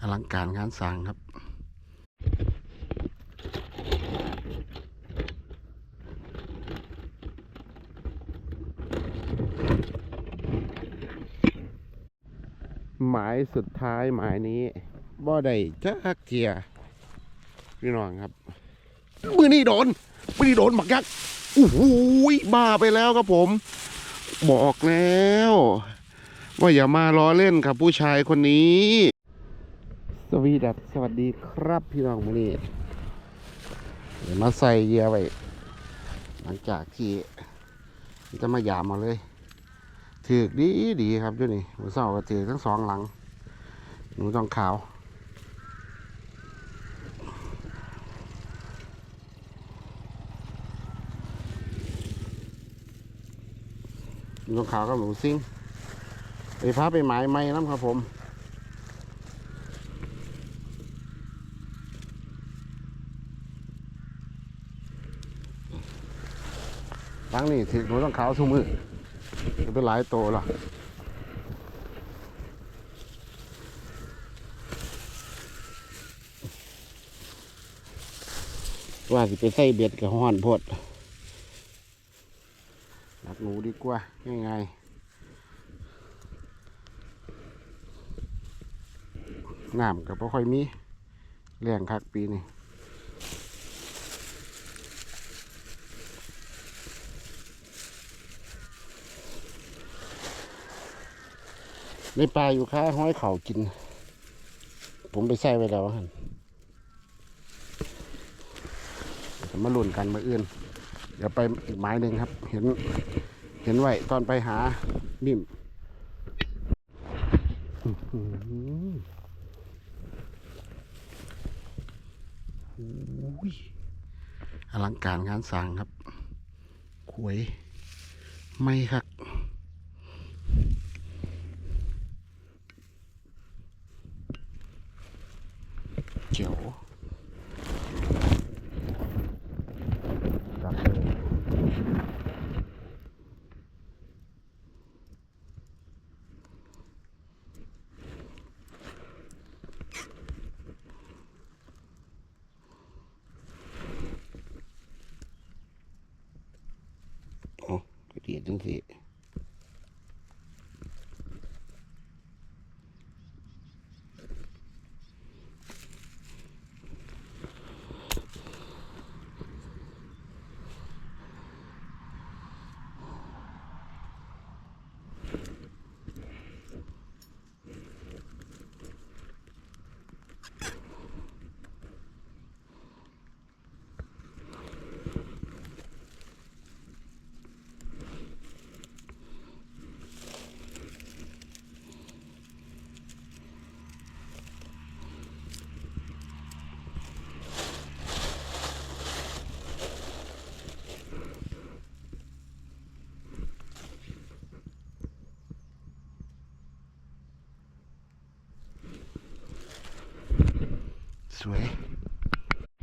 อลังการงานสร้างครับหมายสุดท้ายหมายนี้บ่ได้จักเทียพี่น้องครับ มือนี่โดน มือนี่โดนหมักยักษ์ โอ้โหบ้าไปแล้วครับผม บอกแล้ว ว่าอย่ามาล้อเล่นกับผู้ชายคนนี้ สวีดัสสวัสดีครับพี่น้องมือนี่เดี๋ยวมาใส่เยียไว้ หลังจากที่จะมายามมาเลยถือดีดีครับจุนี่หมูเศร้าก็ถือทั้งสองหลังหนูต้องขาว หนูต้องขาวกับหนูซิ่งไปพาไปหมายไม้น้ำครับผมหลังนี่ถือหนูต้องขาวทุกมือเป็นหลายโตล้วว่าสิไปใส่เบ็ดกับห้อนพด หนูดีกว่าง่ายๆน้ำก็บ่ค่อยมีแรงคักปีนี้ในปลาอยู่ค้าห้อยเข่ากิน ผมไปใส่ไว้แล้วหันจะมาลุ่นกันมาอื่น เดี๋ยวไปอีกไม้หนึ่งครับ เห็น เห็นไว้ตอนไปหาบิ่มอื้อหือโอ้ยอลังการงานสร้างครับขวย ไม่ครับ เจ๋ว จับเลยโอ้ กระเดียดจังสิส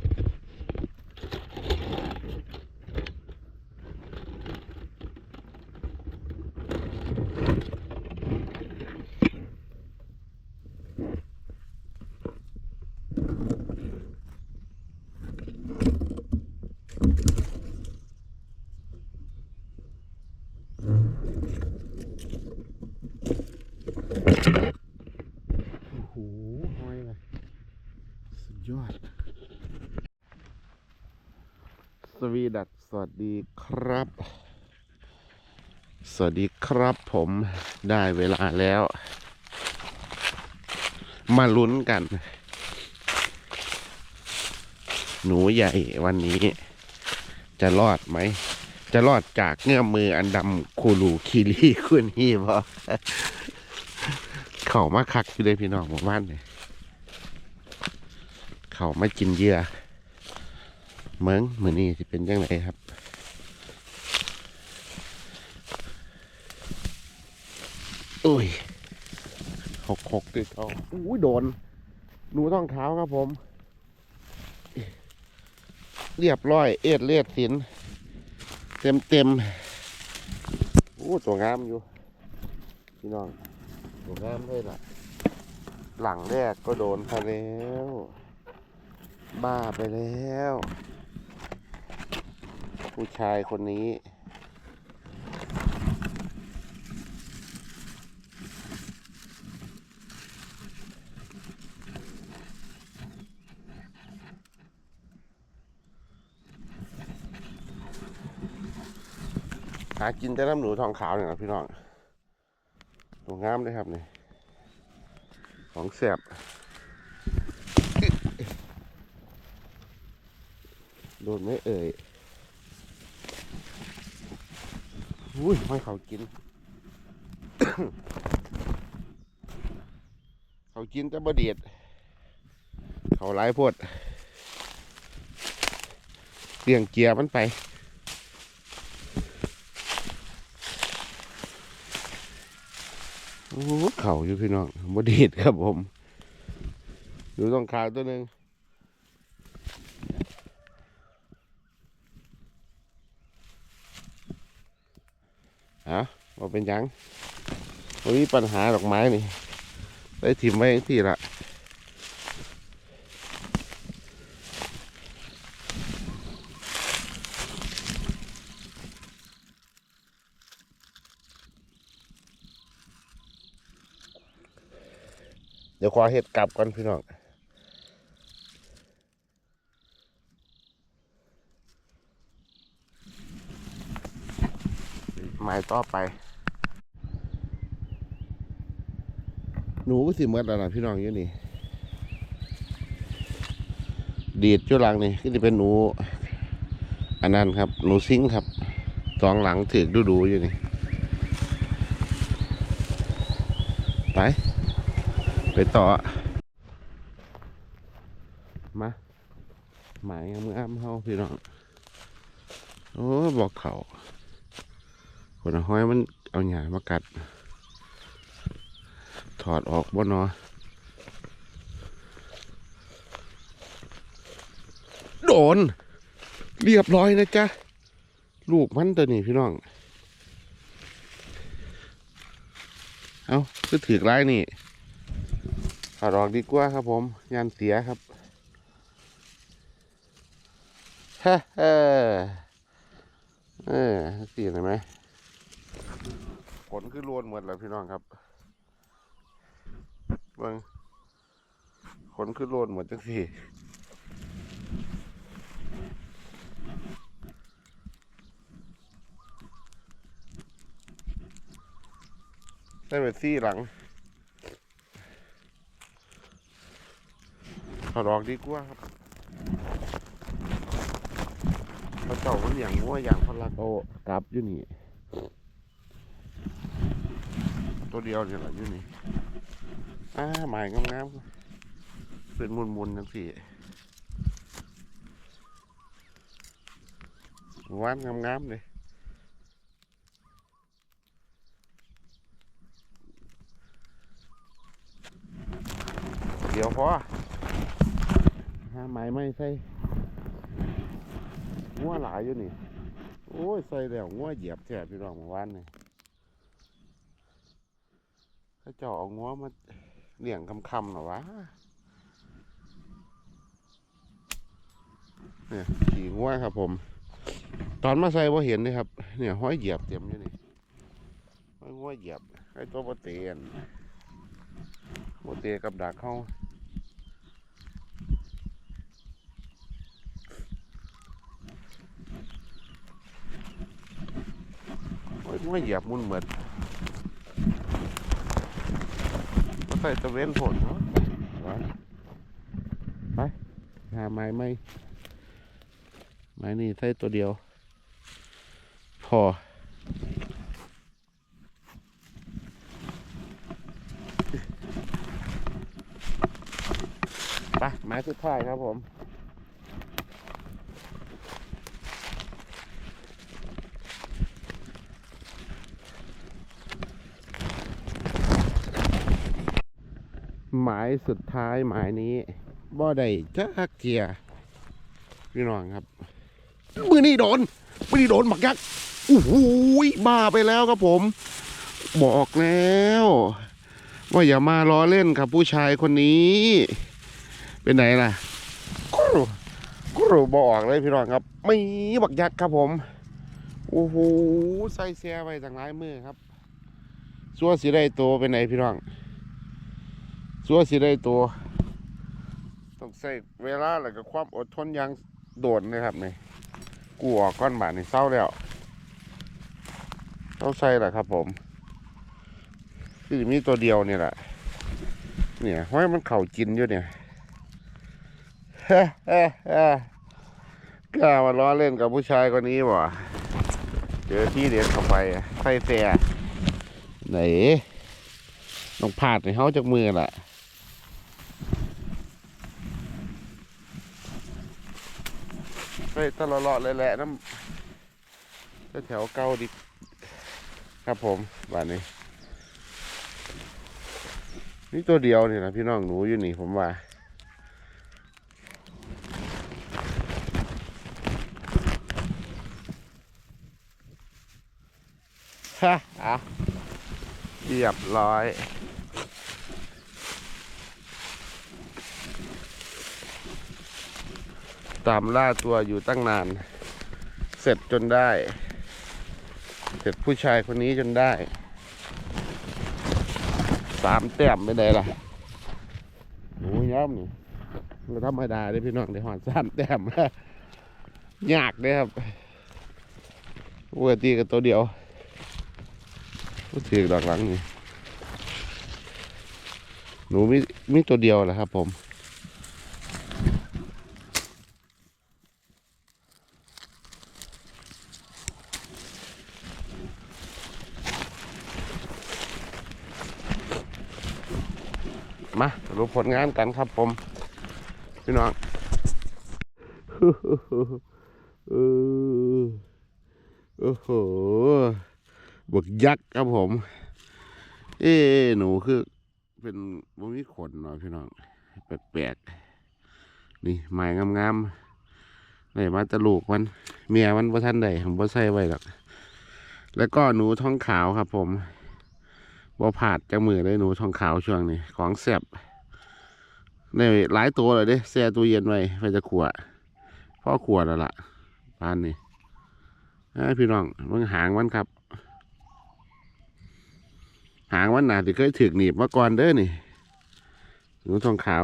วย โอ้โหห้อยเลยสุดยอด ส วีดัสสวัสดีครับ สวัสดีครับผมได้เวลาแล้ว มาลุ้นกัน หนูใหญ่วันนี้ จะรอดไหม จะรอดจากเงื้อมมืออันดำคูลูคิรีคุณนี่บ่เขามาคักอยู่เลยพี่น้องหมู่บ้านเนี่ยเขามากินเหยื่อ เมืองมือนี้สิเป็นยังไงครับโอ้ยหกหกด้วยเขาอุ้ยโดนหนูต้องเท้าครับผม เรียบร้อย เอ็ดเลียดสิน เต็มเต็มอ้ตัวงามอยู่ พี่น้อง ตัวงามเลยล่ะ หลังแรกก็โดนพาแล้ว บ้าไปแล้ว ผู้ชายคนนี้ หากินแต่น้ำหนูทองขาวเนี่ยนะพี่น้องตัวงามเลยครับนี่ ของแสบโดนไม่เอ่ย อุ้ยไม่เขากิน เขากินแต่บเดียดเขาหลายพดเลี้ยงเกียร์มันไปโอ้โหเข่าอยู่พี่น้องบดีดครับผม ดูต้องขาวตัวหนึ่ง ฮะว่าเป็นยังวันนี้ปัญหาดอกไม้นี่ ได้ถิ่มไว้ที่ละเดี๋ยวขอเห็ดกลับก่อนพี่น้องหมายต่อไป นูก็สิเมื่อแล้วนะพี่น้องอยู่นี่ ดีดจุหลังนี่ก็จะเป็นหนู อันนั้นครับ หนูซิงครับสองหลังถือดูดูๆอยู่นี่ ไป ไปต่อ มา หมายงามเฮาพี่น้อง โอ้ บอกเขาคนห้อยมันเอาหยามากัด ถอดออกบ่เนอโดน เรียบร้อยนะจ๊ะ ลูกมันตัวนี้พี่น้อง เอาคือถือกไล่นี่ถอดออกดีกว่าครับผมยานเสียครับฮ่าฮ่าเออสีเห็นไหมผลคือรวนหมดแล้วพี่น้องครับ เบิ่งขนคือรวนหมดจังสี่ได้เป็นซี่หลังถอดออกดีกว่าครับพระเจ้ามันอย่างงัวอย่างพลักโอกลับอยู่นี่ ตัวเดียวเนี่ยแหละอยู่นี่ อ่าหมายงามๆเป็นมุนๆจังสี่วานงามๆเลยเดี๋ยวพอหาไม้ไม่ใส่งัวหลายอยู่นี่ โอ้ย ใส่แล้วงัวเหยียบแทบพี่น้องเมื่อวานนี่เขาเจาะเอางัวมา เลี้ยงคำๆหรอวะเนี่ยขี่งัวครับผม ตอนมาใส่ว่าเห็นเลยครับ เนี่ยห้อยเหยียบเต็มอยู่นี่ห้อยงัวเหยียบไอ้ตัวโปเตียนโปเตียกับดักเข้าห้อยงัวเหยียบมุนเหมือน มาใส่ตะเวนผลเนาะไป หาไม้ไม้ไม้นี่ใส่ตัวเดียว พอไปไม้สุดท้ายครับผม หมายสุดท้ายหมายนี้บ่ได้จักเกียพี่น้องครับ มือนี่โดนมือนี่โดนหมักยักษ์โอ้โหบ้าไปแล้วครับผม บอกแล้ว ว่าอย่ามาล้อเล่นกับผู้ชายคนนี้ เป็นไหนล่ะกรูกรูบอกเลยพี่น้องครับ ไม่บักยักษ์ครับผม โอ้โหใส่เสียไปจากหลายมือครับสัวสีได้ตัวเป็นไหนพี่น้อง สัวสีได้ตัว ต้องใส่เวลาแล้วก็ความอดทนอยังโดดนะครับนี่กูออกก้อนบานี่เศร้าแล้วเศร้าใส่แหละครับ ผมคือมีตัวเดียวนี่แหละเนี่ยห้อยมันเข่ากินอยู่เนี่ยเฮ้เฮ้เกล้ามาล้อเล่นกับผู้ชายคนนี้บ่เจอที่เด็ดเข้าไปไฟแฟไหนต้องพาดในเขาจากมือแหละ ไปตลอดเลยแหละน้ำแถวเก้าดิครับผมบ้านนี้นี่ตัวเดียวนี่นะพี่น้องหนูอยู่นี่ผมว่าฮะอะเรียบร้อย ตามล่าตัวอยู่ตั้งนาน เสร็จจนได้ เสร็จผู้ชายคนนี้จนได้ สามแต้มไม่ได้ล่ะโอ้ยย้ำนี่เราธรรมดาเลยพี่น้องได้หอดสามแต้มยากเลยครับปกติกับตัวเดียวก็ถือดอกหลังนี่หนูมีมีตัวเดียวแหละครับผม มาสรุปผลงานกันครับผม พี่น้องเออโอ้โหบกยักษ์ครับผม เอ้หนูคือ เป็นบ่มีขนเนาะพี่น้อง แปลกๆ นี่ไม้งามๆไหนมาแตะลูกมัน เมียมันบ่ทันใดผมบ่ใส่ไว้หรอก แล้วก็หนูท้องขาวครับผม บ่ผาดจากมือเลยหนูทองขาวช่วงนี้ของแซ่บในหลายตัวเลยเด้แช่ตู้เย็นไว้ไว้จะขวดพ่อขวดแล้วล่ะปานนี้ให้พี่น้องมันหางมันครับ หางมันหนาที่เคยถือหนีบมาก่อนเด้อนี่หนูทองขาว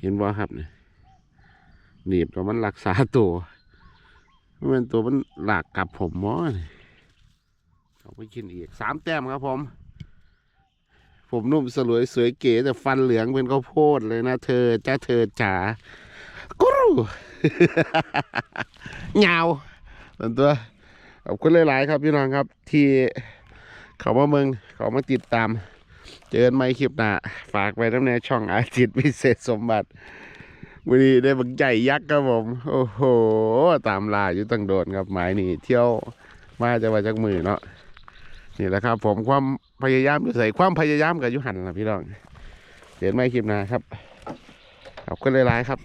เห็นบ่ครับนี่หนีบแตัวมันรักษาตัวมันเป็นตัวมันหลากกับผมมอนี่ เอาไปกินอีกสามแต้มครับผม ผมนุ่มสลวยสวยเก๋แต่ฟันเหลืองเป็นข้าวโพดเลยนะเธอจ้าเธอจ๋ากรูเหงาส่วนตัวขอบคุณหลาย ๆ ครับพี่น้องครับ ที่เขามาเมืองเขามาติดตาม เจอกันใหม่คลิปหน้าฝากไว้ทั้งในช่องอาจิตวิเศษสมบัติวันนี้ได้บักใหญ่ยักษ์ครับผม โอ้โห ตามลาอยู่ตั้งโดนครับหมายนี่เที่ยวมาจะมาจากมือเนาะ นี่แหละครับ ผมความพยายามอยู่ใส่ความพยายามกับยุหันนะพี่น้องเห็นไหมคลิปนาครับขอบคุณหลายๆครับ